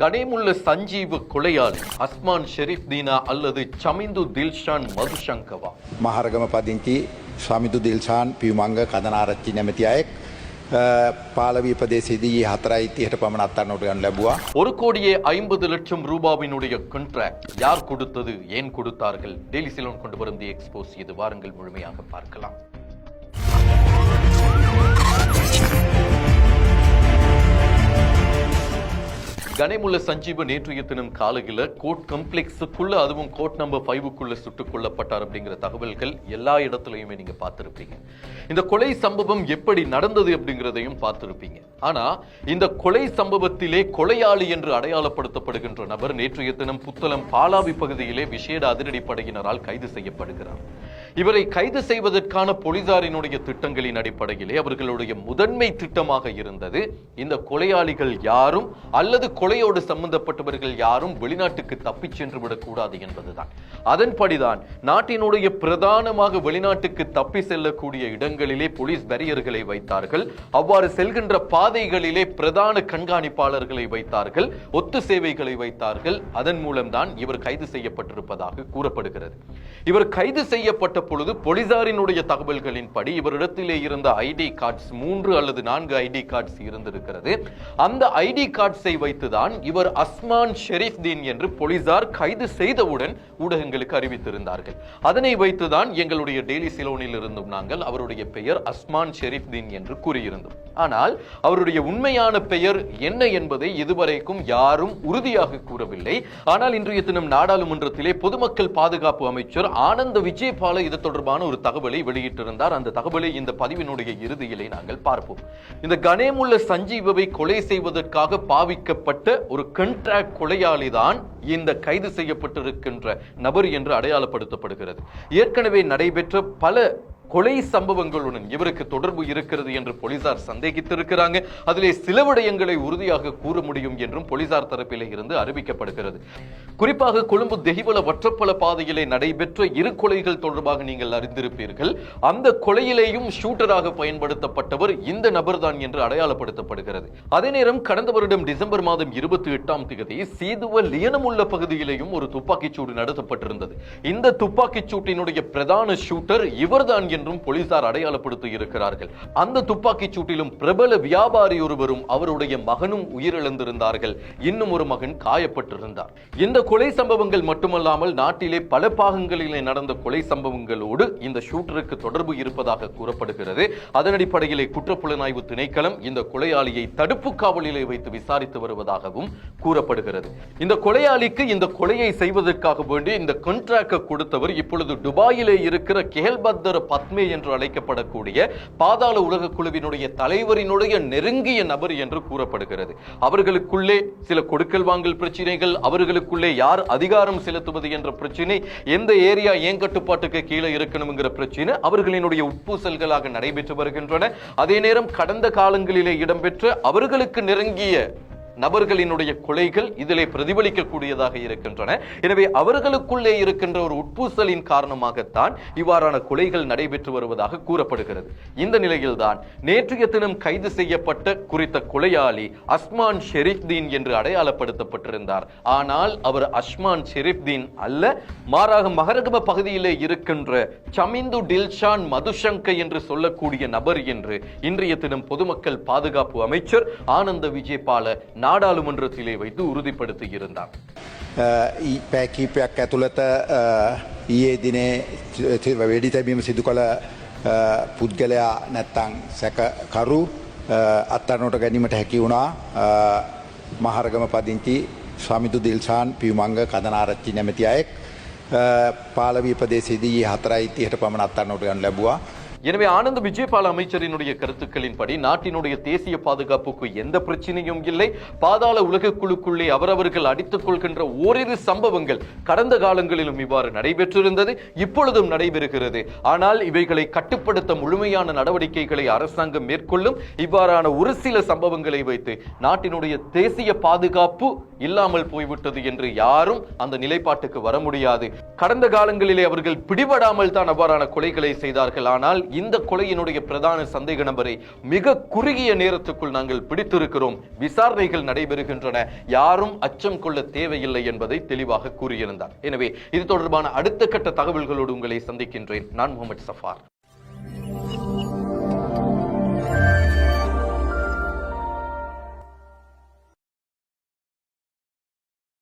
கனேமுள்ள சஞ்சீவ கொலையாளி அஸ்மான் ஷெரீப் தீனா அல்லது சமிந்து தில்ஷான் மதுசங்கவா මහරගම පදිංචි ස්වාමිදු දිල්ෂාන් පියුමංග කදනාරච්චි නැමති අයෙක් අ, පාලවී ප්‍රදේශයේදී හතරයි තිහට පමණ අත්තරන්නට ගන්න ලැබවා. ஒரு கோடியே ஐம்பது லட்சம் ரூபாவினுடைய கான்ட்ராக்ட் யார் கொடுத்தது ஏன் கொடுத்தார்கள் டெய்லி சிலோன் கொண்டு வரும் தி எக்ஸ்போஸ் இது வாருங்கள் முழுமையாக பார்க்கலாம் கனிமுள்ள சஞ்சீவ நேற்றைய தினம் காலையில் கோர்ட் கம்ப்ளெக்ஸுக்குள்ள அதுவும் கோர்ட் நம்பர் ஃபைவுக்குள்ள சுட்டுக் கொல்லப்பட்டார் அப்படிங்கிற தகவல்கள் எல்லா இடத்துலயுமே நீங்க பார்த்திருப்பீங்க. இந்த கொலை சம்பவம் எப்படி நடந்தது அப்படிங்கிறதையும் பார்த்திருப்பீங்க. ஆனா இந்த கொலை சம்பவத்திலே கொலையாளி என்று அடையாளப்படுத்தப்படுகின்ற நபர் நேற்றைய தினம் புத்தளம் பாலாவி பகுதியிலே விசேட அதிரடிப்படையினரால் கைது செய்யப்படுகிறார். இவரை கைது செய்வதற்கான போலீசாரினுடைய திட்டங்களின் அடிப்படையிலே அவர்களுடைய முதன்மை திட்டமாக இருந்தது இந்த கொலையாளிகள் யாரும் அல்லது கொலையோடு சம்பந்தப்பட்டவர்கள் யாரும் வெளிநாட்டுக்கு தப்பிச் சென்று விடக்கூடாது என்பதுதான். அதன்படிதான் நாட்டினுடைய பிரதானமாக வெளிநாட்டுக்கு தப்பி செல்லக்கூடிய இடங்களிலே போலீஸ் பேரியர்களை வைத்தார்கள். அவ்வாறு செல்கின்ற பாதைகளிலே பிரதான கண்காணிப்பாளர்களை வைத்தார்கள். ஒத்து சேவைகளை வைத்தார்கள். அதன் மூலம்தான் இவர் கைது செய்யப்பட்டிருப்பதாக கூறப்படுகிறது. இவர் கைது செய்யப்பட்ட விசாரித்த பொழுது போலீசாரினுடைய தகவல்களின்படி இவரிடத்திலே இருந்த ஐடி கார்ட்ஸ் மூன்று அல்லது நான்கு ஐடி கார்ட்ஸ் இருந்திருக்கிறது. அந்த ஐடி கார்ட்ஸை வைத்துதான் இவர் அஸ்மான் ஷெரீப் தீன் என்று போலீசார் கைது செய்தவுடன் ஊடகங்களுக்கு அறிவித்திருந்தார்கள். அதனை வைத்துதான் எங்களுடைய டெய்லி சிலோனில் இருந்தும் நாங்கள் அவருடைய பெயர் அஸ்மான் ஷெரீப் தீன் என்று கூறியிருந்தோம். ஆனால் அவருடைய உண்மையான பெயர் என்ன என்பதை இதுவரைக்கும் யாரும் உறுதியாக கூறவில்லை. ஆனால் இன்றைய தினம் நாடாளுமன்றத்திலே பொதுமக்கள் பாதுகாப்பு அமைச்சர் ஆனந்த விஜயபால இது தொடர்பான ஒரு தகவலை வெளியிட்டிருந்தார். அந்த தகவலை இந்த பதிவினுடைய இறுதியிலே நாங்கள் பார்ப்போம். இந்த கணேமுள்ள சஞ்சீவவை கொலை செய்வதற்காக பாவிக்கப்பட்ட ஒரு கண்ட்ராக்ட் கொலையாளி தான் இந்த கைது செய்யப்பட்டிருக்கின்ற நபர் என்று அடையாளப்படுத்தப்படுகிறது. ஏற்கனவே நடைபெற்ற பல கொலை சம்பவங்களுடன் இவருக்கு தொடர்பு இருக்கிறது என்று போலீசார் சந்தேகித்திருக்கிறாங்க. அதிலே சில விடயங்களை உறுதியாக கூற முடியும் என்றும் போலீசார் தரப்பிலே இருந்து அறிவிக்கப்படுகிறது. குறிப்பாக கொழும்பு தெஹிவல வற்றப்பல பாதையிலே நடைபெற்ற இரு கொலைகள் தொடர்பாக நீங்கள் அறிந்திருப்பீர்கள். அந்த கொலையிலேயும் ஷூட்டராக பயன்படுத்தப்பட்டவர் இந்த நபர்தான் என்று அடையாளப்படுத்தப்படுகிறது. அதே நேரம் கடந்த வருடம் டிசம்பர் மாதம் இருபத்தி எட்டாம் தேதி சீதுவ லியனமுள்ள பகுதியிலேயும் ஒரு துப்பாக்கிச்சூடு நடத்தப்பட்டிருந்தது. இந்த துப்பாக்கிச் சூட்டினுடைய பிரதான ஷூட்டர் இவர்தான் என்றும் போலீசார் அடையாளப்படுத்தி இருக்கிறார்கள் அந்த துப்பாக்கிச் சூட்டிலும் பிரபல வியாபாரி ஒருவரும் அவருடைய மகனும் உயிரிழந்திருந்தார்கள். இன்னும் ஒரு மகன் காயப்பட்டிருந்தார். இந்த கொலை சம்பவங்கள் மட்டுமல்லாமல் நாட்டிலே பல பாகங்களிலே நடந்த கொலை சம்பவங்களோடு இந்த ஷூட்டருக்கு தொடர்பு இருப்பதாக கூறப்படுகிறது. அதன் அடிப்படையிலே குற்றப்புலனாய்வு திணைக்களம் இந்த கொலையாளியை தடுப்பு காவலிலே வைத்து விசாரித்து வருவதாகவும் கூறப்படுகிறது. இந்த கொலையாளிக்கு இந்த கொலையை செய்வதற்காக வேண்டி இந்த கான்ட்ராக்ட் கொடுத்தவர் இப்பொழுது துபாயிலே இருக்கிற கேல்பத்தர் ஆத்மே என்று அழைக்கப்படக்கூடிய பாதாள உலக குழுவினுடைய தலைவரினுடைய நெருங்கிய நபர் என்று கூறப்படுகிறது. அவர்களுக்குள்ளே சில கொடுக்கல் வாங்கல் பிரச்சனைகள் அவர்களுக்குள்ளே யார் அதிகாரம் செலுத்துவது என்ற பிரச்சனை எந்த ஏரியா ஏன் கட்டுப்பாட்டுக்கு கீழே இருக்கணுங்கிற பிரச்சனை அவர்களினுடைய உட்பூசல்களாக நடைபெற்று வருகின்றன. அதே நேரம் கடந்த காலங்களிலே இடம்பெற்ற அவர்களுக்கு நெருங்கிய நபர்களினுடைய கொலைகள் இதிலே பிரதிபலிக்கக்கூடியதாக இருக்கின்றன. எனவே அவர்களுக்குள்ளே இருக்கின்ற ஒரு உட்பூசலின் காரணமாகத்தான் இவ்வாறான கொலைகள் நடைபெற்று வருவதாக கூறப்படுகிறது. இந்த நிலையில்தான் நேற்றைய தினம் கைது செய்யப்பட்ட குறித்த கொலையாளி அஸ்மான் ஷெரீப்தீன் என்று அடையாளப்படுத்தப்பட்டிருந்தார். ஆனால் அவர் அஸ்மான் ஷெரீப்தீன் அல்ல மாறாக மகரகம பகுதியிலே இருக்கின்ற சமிந்து டில்ஷான் மதுசங்க என்று சொல்லக்கூடிய நபர் என்று இன்றைய தினம் பொதுமக்கள் பாதுகாப்பு அமைச்சர் ஆனந்த விஜயபால நாடாளுமன்றத்திலே வைத்து உறுதிப்படுத்தி இருந்தார் අ, ඊ පෑ කීපයක් ඇතුළත අ, ඊයේ දිනේ ති- වෙඩි තැබීම සිදු කළ අ, පුද්ගලයා නැත්තං සැකකරු අත්තරනොට ගැනීමට හැකි වුණා අ, මහරගම පදිංචි ස්වාමිදු දිල්ෂාන් පියුමංග කදනාරච්චි නැමති අයෙක් අ, පාලවී ප්‍රදේශයේදී හතරයි තිහට පමණ අත්තරනොට ගන්න ලැබවා. எனவே ஆனந்த விஜயபால் அமைச்சரினுடைய கருத்துக்களின்படி நாட்டினுடைய தேசிய பாதுகாப்புக்கு எந்த பிரச்சனையும் இல்லை. பாதாள உலக குழுக்குள்ளே அவரவர்கள் அடித்துக் கொள்கின்ற ஓரிரு சம்பவங்கள் கடந்த காலங்களிலும் இவ்வாறு நடைபெற்றிருந்தது இப்பொழுதும் நடைபெறுகிறது. ஆனால் இவைகளை கட்டுப்படுத்த முழுமையான நடவடிக்கைகளை அரசாங்கம் மேற்கொள்ளும். இவ்வாறான ஒரு சில சம்பவங்களை வைத்து நாட்டினுடைய தேசிய பாதுகாப்பு இல்லாமல் போய்விட்டது என்று யாரும் அந்த நிலைப்பாட்டுக்கு வர முடியாது. கடந்த காலங்களிலே அவர்கள் பிடிபடாமல் தான் அவ்வாறான கொலைகளை செய்தார்கள். ஆனால் இந்த கொலையினுடைய பிரதான சந்தேக நபரை மிக குறுகிய நேரத்துக்குள் நாங்கள் பிடித்திருக்கிறோம். விசாரணைகள் நடைபெறுகின்றன. யாரும் அச்சம் கொள்ள தேவையில்லை என்பதை தெளிவாக கூறியிருந்தார். எனவே இது தொடர்பான அடுத்த கட்ட தகவல்களோடு உங்களை சந்திக்கின்றேன். நான் முகமது சஃபார்.